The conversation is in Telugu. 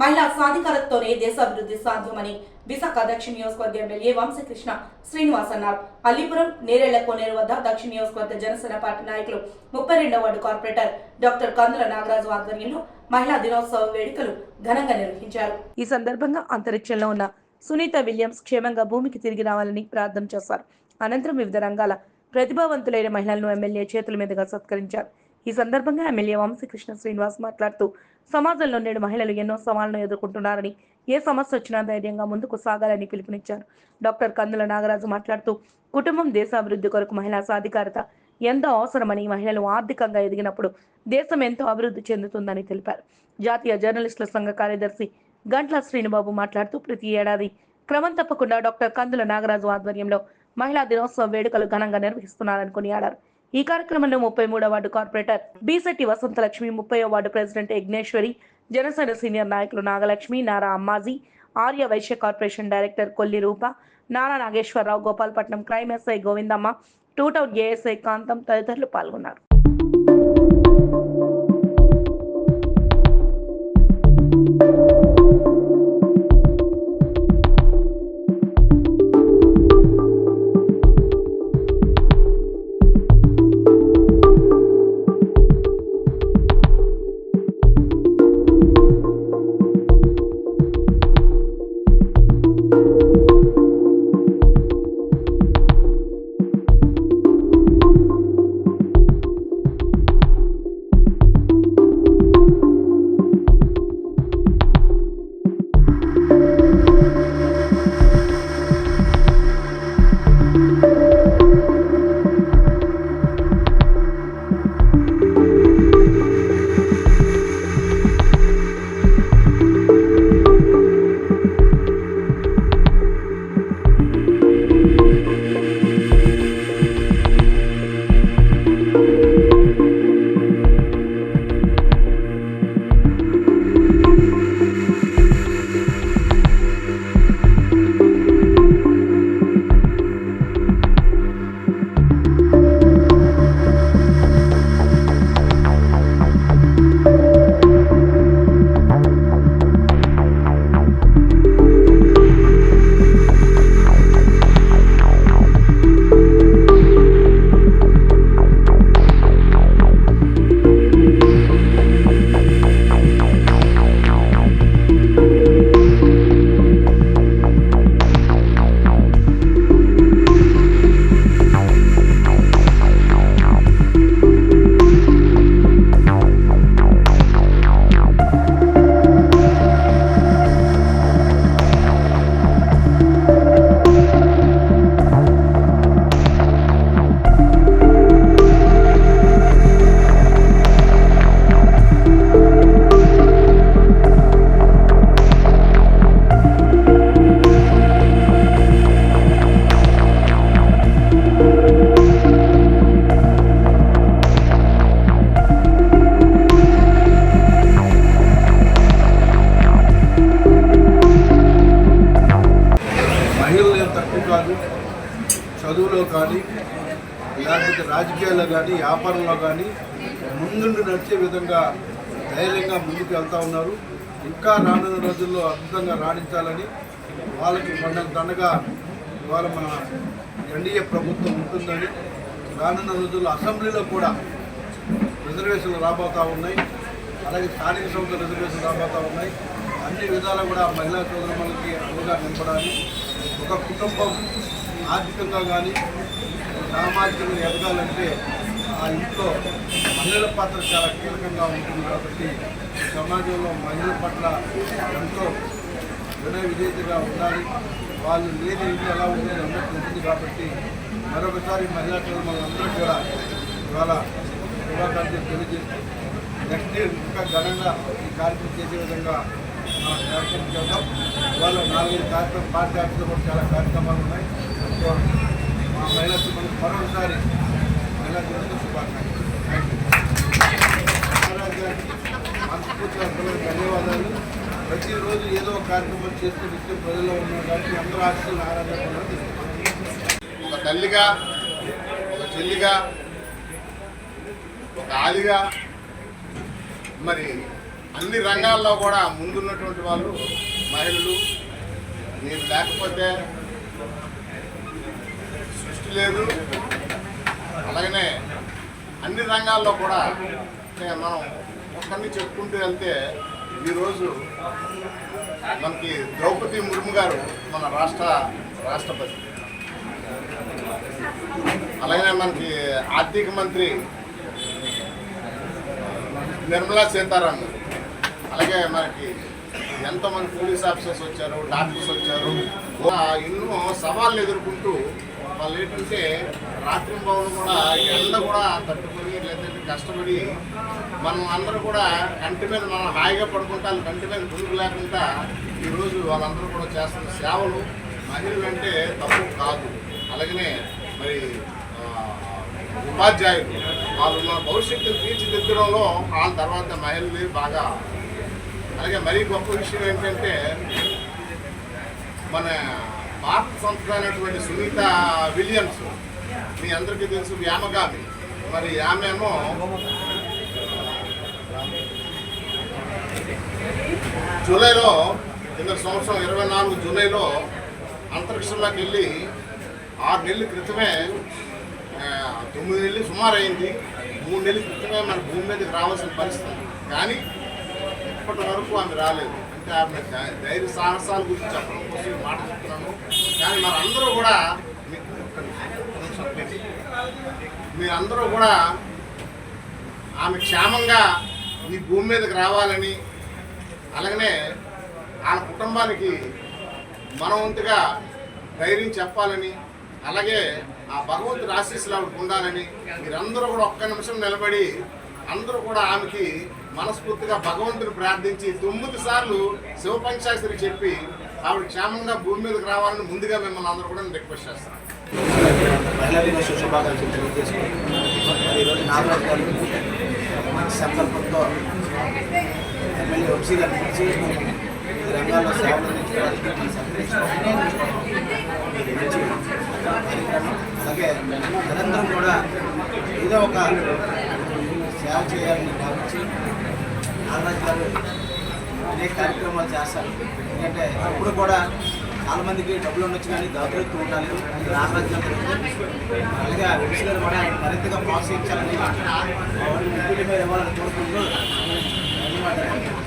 మహిళా సాధికారతతోనే దేశాభివృద్ధి సాధ్యమని విశాఖ దక్షిణ నియోజకవర్గ ఎమ్మెల్యే వంశకృష్ణ శ్రీనివాస్ అన్నారు. అల్లీపురం నేరేళ్ళ కోనేరు వద్ద దక్షిణ నియోజకవర్గ జనసేన పార్టీ నాయకులు ముప్పై రెండవ ward corporator doctor Kandula Nagaraju ఆధ్వర్యంలో మహిళా దినోత్సవ వేడుకలు ఘనంగా నిర్వహించారు. ఈ సందర్భంగా అంతరిక్షంలో ఉన్న సునీత విలియమ్స్ క్షేమంగా భూమికి తిరిగి రావాలని ప్రార్థన చేశారు. అనంతరం వివిధ రంగాల ప్రతిభావంతులైన మహిళలను ఎమ్మెల్యే చేతుల మీదుగా సత్కరించారు. ఈ సందర్భంగా ఎమ్మెల్యే వంశీకృష్ణ శ్రీనివాస్ మాట్లాడుతూ సమాజంలో నేడు మహిళలు ఎన్నో సవాళ్ళను ఎదుర్కొంటున్నారని ఏ సమస్య వచ్చినా ధైర్యంగా ముందుకు సాగాలని పిలుపునిచ్చారు. డాక్టర్ కందుల నాగరాజు మాట్లాడుతూ కుటుంబం దేశాభివృద్ధి కొరకు మహిళా సాధికారత ఎంతో అవసరమని మహిళలు ఆర్థికంగా ఎదిగినప్పుడు దేశం ఎంతో అభివృద్ధి చెందుతుందని తెలిపారు. జాతీయ జర్నలిస్టుల సంఘ కార్యదర్శి గంట్ల శ్రీనుబాబు మాట్లాడుతూ ప్రతి ఏడాది క్రమం తప్పకుండా డాక్టర్ కందుల నాగరాజు ఆధ్వర్యంలో మహిళా దినోత్సవ వేడుకలు ఘనంగా నిర్వహిస్తున్నారని కొనియాడారు. ఈ కార్యక్రమంలో ముప్పై మూడు వార్డు కార్పొరేటర్ బీసెట్టి వసంతలక్ష్మి ముప్పై ward president Yagneswari Janasena senior నాయకులు Nagalakshmi Nara Ammaji Arya Vysya corporation director Kolli Roopa Nara Nageswararao Gopalapatnam crime SI Govindamma two town ASI Kantham తదితరులు పాల్గొన్నారు. లేకపోతే రాజకీయాల్లో కానీ వ్యాపారంలో కానీ ముందుండి నడిచే విధంగా ధైర్యంగా ముందుకు వెళ్తూ ఉన్నారు. ఇంకా రానున్న రోజుల్లో అద్భుతంగా రాణించాలని వాళ్ళకి పండగ దండగా ఇవాళ మన ఎన్డీఏ ప్రభుత్వం ఉంటుందని రానున్న రోజుల్లో అసెంబ్లీలో కూడా రిజర్వేషన్లు రాబోతూ ఉన్నాయి. అలాగే స్థానిక సంస్థల రిజర్వేషన్లు రాబోతూ ఉన్నాయి. అన్ని విధాలు కూడా మహిళా సోదరులకి అవగాహన నింపడానికి ఒక కుటుంబం ఆర్థికంగా కానీ సామాజికంగా ఎదగాలంటే ఆ ఇంట్లో మహిళల పాత్ర చాలా కీలకంగా ఉంటుంది కాబట్టి సమాజంలో మహిళల పట్ల ఎంతో వినయ విజేతగా ఉండాలి. వాళ్ళు లేని ఇల్లు ఎలా ఉండేది అందరికీ ఉంటుంది కాబట్టి మరొకసారి మహిళా సోదరులు అందరూ కూడా ఇవాళ శుభాకాంక్షలు తెలియజేస్తూ నెక్స్ట్ ఇయర్ ఇంకా ఘనంగా ఈ కార్యక్రమం చేసే విధంగా మా కార్యక్రమం చేద్దాం. ఇవాళ నాలుగైదు కార్యక్రమం పార్టీ ఆఫీసులో కూడా చాలా కార్యక్రమాలు ఉన్నాయి. మహిళా సిబ్బంది మరొకసారి మహిళా దినోత్సవ శుభాకాంక్షలు. ధన్యవాదాలు. ప్రతిరోజు ఏదో ఒక కార్యక్రమం చేస్తూ నిత్యం ప్రజల్లో ఉన్నాం కాబట్టి అందరూ ఆశలు ఆరాధన ఒక తల్లిగా ఒక చెల్లిగా ఒక ఆలిగా మరి అన్ని రంగాల్లో కూడా ముందున్నటువంటి వాళ్ళు మహిళలు. మీరు లేకపోతే సృష్టి లేదు. అలాగనే అన్ని రంగాల్లో కూడా మనం ఒక్కరిని చెప్పుకుంటూ వెళ్తే ఈరోజు మనకి ద్రౌపది ముర్ము గారు మన రాష్ట్ర రాష్ట్రపతి. అలాగే మనకి ఆర్థిక మంత్రి నిర్మలా సీతారామన్ అలాగే మనకి ఎంతమంది పోలీస్ ఆఫీసర్స్ వచ్చారు డాక్టర్స్ వచ్చారు. ఎన్నో సవాళ్ళు ఎదుర్కొంటూ వాళ్ళు ఏంటంటే రాత్రి భవన్ కూడా ఎండ కూడా తట్టుకొని లేదంటే కష్టపడి మనం అందరూ కూడా కంటి మీద మనం హాయిగా పడుకుంటాం కంటి మీద గుండు లేకుండా ఈరోజు వాళ్ళందరూ కూడా చేస్తున్న సేవలు మహిళలు అంటే తప్పు కాదు. అలాగనే మరి ఉపాధ్యాయులు వాళ్ళు మన భవిష్యత్తు తీర్చిదిద్దడంలో వాళ్ళ తర్వాత మహిళలు బాగా. అలాగే మరీ గొప్ప విషయం ఏంటంటే మన ఆర్ట్ సంస్థ సునీత విలియమ్స్. మీ అందరికీ తెలుసు వ్యామగామి. మరి ఆమెమో జూలైలో కింద సంవత్సరం ఇరవై నాలుగు జూలైలో అంతరిక్షంలోకి వెళ్ళి ఆరు నెలల క్రితమే తొమ్మిది నెలలు సుమారు అయింది మూడు నెలల క్రితమే మన భూమి మీదకి రావాల్సిన పరిస్థితి. కానీ ఇప్పటి వరకు ఆమె రాలేదు. అంటే ధైర్య సాహసాల గురించి చెప్పడం కోసం మాట చెప్తున్నాను. కానీ మనందరూ కూడా మీరందరూ కూడా ఆమె క్షేమంగా ఈ భూమి మీదకి రావాలని అలాగనే వాళ్ళ కుటుంబానికి మనవంతుగా ధైర్యం చెప్పాలని అలాగే ఆ భగవంతుడి ఆశీస్సులు ఆవిడకు ఉండాలని మీరందరూ కూడా ఒక్క నిమిషం నిలబడి అందరూ కూడా ఆమెకి మనస్ఫూర్తిగా భగవంతుని ప్రార్థించి తొమ్మిది సార్లు శివపంచాక్షరి చెప్పి ఆవిడ క్షేమంగా భూమి మీదకి రావాలని ముందుగా మిమ్మల్ని అందరూ కూడా రిక్వెస్ట్ చేస్తాను. మహిళా దినోత్సవ శుభాకాంక్షలు తెలియజేసుకుంటున్నాను. ఈరోజు నాగరాజు గారు మంచి సంకల్పంతో ఎమ్మెల్యే వంశీ గారి నుంచి ఈ రంగాల్లో సేవలు అందించడానికి మంచి కార్యక్రమం. అలాగే నిరంతరం కూడా ఏదో ఒక సేవ చేయాలని భావించి నాగరాజు గారు అనేక కార్యక్రమాలు చేస్తారు. ఎందుకంటే అప్పుడు కూడా చాలా మందికి డబ్బులు ఉండొచ్చు కానీ దాతృత్వం ఉండాలి అది నాగరాజు గారు అలాగే ఆ వెంకటేష్ గారు కూడా మరింతగా ప్రోత్సహించాలని మీద ఇవ్వాలని కోరుకుంటూ ధన్యవాదాలు